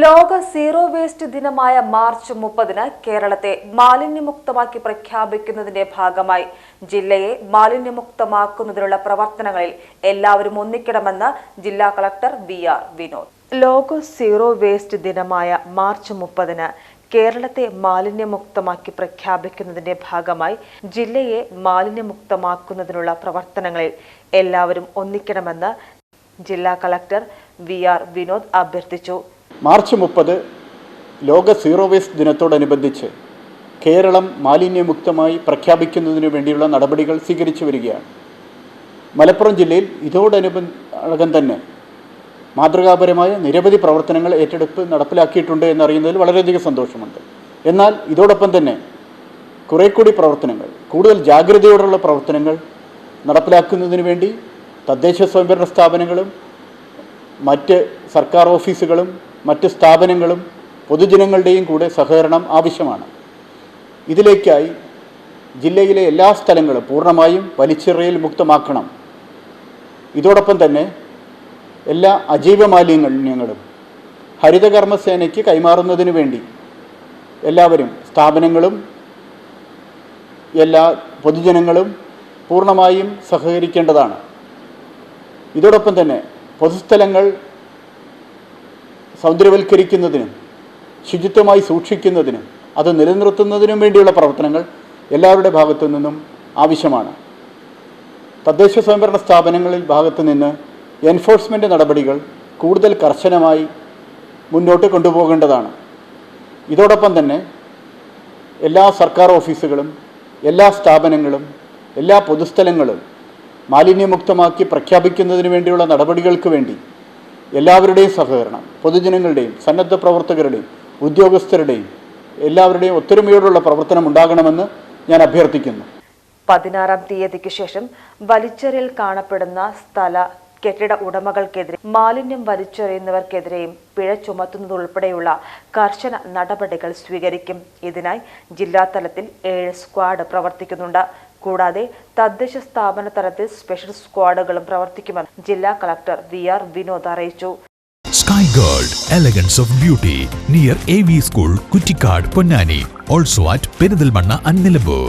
ലോക zero waste ദിനമായ March മുപ്പതിന് കേരളത്തെ മാലിന്യമുക്തമാക്കി പ്രഖ്യാപിക്കുന്നതിന്റെ ഭാഗമായി ജില്ലയെ മാലിന്യമുക്തമാക്കുന്നതിനുള്ള പ്രവർത്തനങ്ങളിൽ എല്ലാവരും ഒന്നിക്കണമെന്ന് ജില്ലാ കളക്ടർ വി ആർ വിനോദ്. ലോക സീറോ വേസ്റ്റ് ദിനമായ മാർച്ച് മുപ്പതിന് കേരളത്തെ മാലിന്യമുക്തമാക്കി പ്രഖ്യാപിക്കുന്നതിന്റെ ഭാഗമായി ജില്ലയെ മാലിന്യമുക്തമാക്കുന്നതിനുള്ള പ്രവർത്തനങ്ങളിൽ എല്ലാവരും ഒന്നിക്കണമെന്ന് ജില്ലാ കളക്ടർ വി ആർ വിനോദ് അഭ്യർത്ഥിച്ചു. മാർച്ച് മുപ്പത് ലോക സീറോ വേസ്റ്റ് ദിനത്തോടനുബന്ധിച്ച് കേരളം മാലിന്യമുക്തമായി പ്രഖ്യാപിക്കുന്നതിന് വേണ്ടിയുള്ള നടപടികൾ സ്വീകരിച്ചു വരികയാണ്. മലപ്പുറം ജില്ലയിൽ ഇതോടനുബന്ധം തന്നെ മാതൃകാപരമായ നിരവധി പ്രവർത്തനങ്ങൾ ഏറ്റെടുപ്പ് നടപ്പിലാക്കിയിട്ടുണ്ട് എന്നറിയുന്നതിൽ വളരെയധികം സന്തോഷമുണ്ട്. എന്നാൽ ഇതോടൊപ്പം തന്നെ കുറേ കൂടി പ്രവർത്തനങ്ങൾ കൂടുതൽ ജാഗ്രതയോടുള്ള പ്രവർത്തനങ്ങൾ നടപ്പിലാക്കുന്നതിന് വേണ്ടി തദ്ദേശ സ്വയംഭരണ സ്ഥാപനങ്ങളും മറ്റ് സർക്കാർ ഓഫീസുകളും മറ്റ് സ്ഥാപനങ്ങളും പൊതുജനങ്ങളുടെയും കൂടെ സഹകരണം ആവശ്യമാണ്. ഇതിലേക്കായി ജില്ലയിലെ എല്ലാ സ്ഥലങ്ങളും പൂർണമായും വലിച്ചെറിയൽ മുക്തമാക്കണം. ഇതോടൊപ്പം തന്നെ എല്ലാ അജൈവ മാലിന്യങ്ങളും ഹരിതകർമ്മസേനയ്ക്ക് കൈമാറുന്നതിന് വേണ്ടി എല്ലാവരും സ്ഥാപനങ്ങളും എല്ലാ പൊതുജനങ്ങളും പൂർണമായും സഹകരിക്കേണ്ടതാണ്. ഇതോടൊപ്പം തന്നെ പൊതുസ്ഥലങ്ങൾ സൗന്ദര്യവൽക്കരിക്കുന്നതിനും ശുചിത്വമായി സൂക്ഷിക്കുന്നതിനും അത് നിലനിർത്തുന്നതിനും വേണ്ടിയുള്ള പ്രവർത്തനങ്ങൾ എല്ലാവരുടെ ഭാഗത്തു നിന്നും ആവശ്യമാണ്. തദ്ദേശ സ്വയംഭരണ സ്ഥാപനങ്ങളിൽ ഭാഗത്തു നിന്ന് എൻഫോഴ്സ്മെന്റ് നടപടികൾ കൂടുതൽ കർശനമായി മുന്നോട്ട് കൊണ്ടുപോകേണ്ടതാണ്. ഇതോടൊപ്പം തന്നെ എല്ലാ സർക്കാർ ഓഫീസുകളും എല്ലാ സ്ഥാപനങ്ങളും എല്ലാ പൊതുസ്ഥലങ്ങളും മാലിന്യമുക്തമാക്കി പ്രഖ്യാപിക്കുന്നതിന് വേണ്ടിയുള്ള നടപടികൾക്ക് വേണ്ടി എല്ലാവരുടെയും സഹകരണം പൊതുജനങ്ങളുടെയും സന്നദ്ധ പ്രവർത്തകരുടെയും ഉദ്യോഗസ്ഥരുടെയും എല്ലാവരുടെയും ഒത്തൊരുമയോടുള്ള പ്രവർത്തനം ഉണ്ടാകണമെന്ന് ഞാൻ അഭ്യർത്ഥിക്കുന്നു. പതിനാറാം തീയതിക്ക് ശേഷം വലിച്ചെറിയൽ കാണപ്പെടുന്ന സ്ഥല കെട്ടിട ഉടമകൾക്കെതിരെ മാലിന്യം വലിച്ചെറിയുന്നവർക്കെതിരെയും പിഴ ചുമത്തുന്നതുൾപ്പെടെയുള്ള കർശന നടപടികൾ സ്വീകരിക്കും. ഇതിനായി ജില്ലാതലത്തിൽ ഏഴ് സ്ക്വാഡ് പ്രവർത്തിക്കുന്നുണ്ട്. കൂടാതെ തദ്ദേശ സ്ഥാപന തലത്തിൽ സ്പെഷ്യൽ സ്ക്വാഡുകളും പ്രവർത്തിക്കുമെന്ന് ജില്ലാ കളക്ടർ വി ആർ വിനോദ് അറിയിച്ചു. Sky gold elegance of beauty near A V school Kuttikkad Ponnani also at Perinthalmanna അന്നിലമ്പൂർ